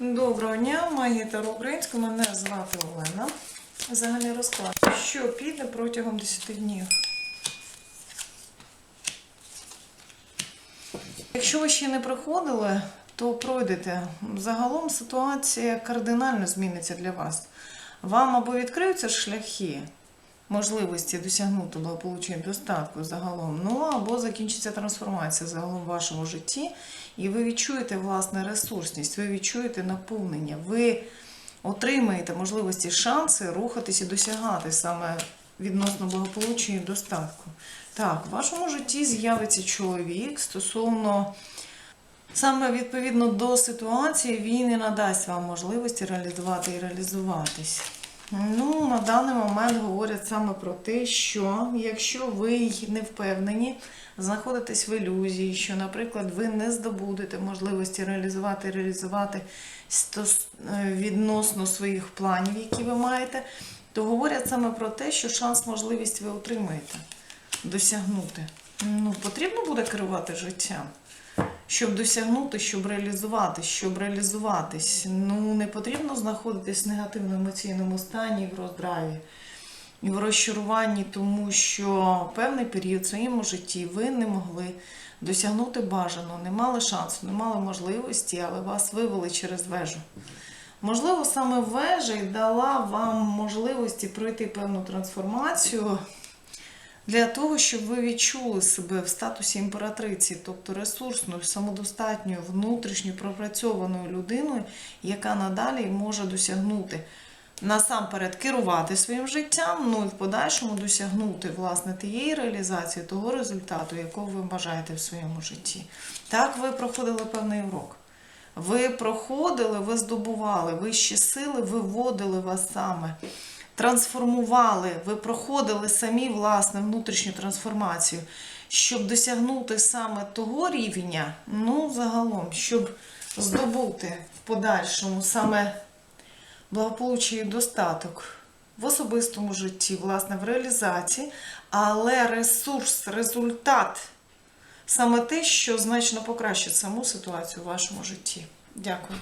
Доброго дня, магія Таро. Мене звати Олена. Загальний розклад. Що піде протягом 10 днів? Якщо ви ще не приходили, то пройдете. Загалом ситуація кардинально зміниться для вас. Вам або відкриються шляхи можливості досягнути благополуччя і достатку загалом, ну або закінчиться трансформація загалом в вашому житті, і ви відчуєте власне ресурсність, ви відчуєте наповнення, ви отримаєте можливості, шанси рухатись і досягати саме відносно благополуччя і достатку. Так, в вашому житті з'явиться чоловік стосовно. Саме відповідно до ситуації він і надасть вам можливості реалізувати і реалізуватись. Ну, на даний момент говорять саме про те, що якщо ви не впевнені, знаходитесь в ілюзії, що, наприклад, ви не здобудете можливості реалізувати реалізувати е, відносно своїх планів, які ви маєте, то говорять саме про те, що шанс, можливість ви отримаєте досягнути. Ну, потрібно буде керувати життям щоб досягнути, щоб реалізувати, щоб реалізуватись. Ну не потрібно знаходитись в негативному емоційному стані, в роздраві і в розчаруванні, тому що певний період в своєму житті ви не могли досягнути бажаного, не мали шансу, не мали можливості, але вас вивели через вежу. Можливо, саме вежа й дала вам можливості пройти певну трансформацію для того, щоб ви відчули себе в статусі імператриці, тобто ресурсною, самодостатньою, внутрішньо пропрацьованою людиною, яка надалі може досягнути насамперед керувати своїм життям, ну і в подальшому досягнути власне тієї реалізації, того результату, якого ви бажаєте в своєму житті. Так, ви проходили певний урок. Ви проходили, ви здобували вищі сили, виводили вас саме трансформували, ви проходили самі власне внутрішню трансформацію, щоб досягнути саме того рівня, ну, загалом, щоб здобути в подальшому саме благополуччя і достаток в особистому житті, власне, в реалізації, але ресурс, результат саме те, що значно покращить саму ситуацію в вашому житті. Дякую.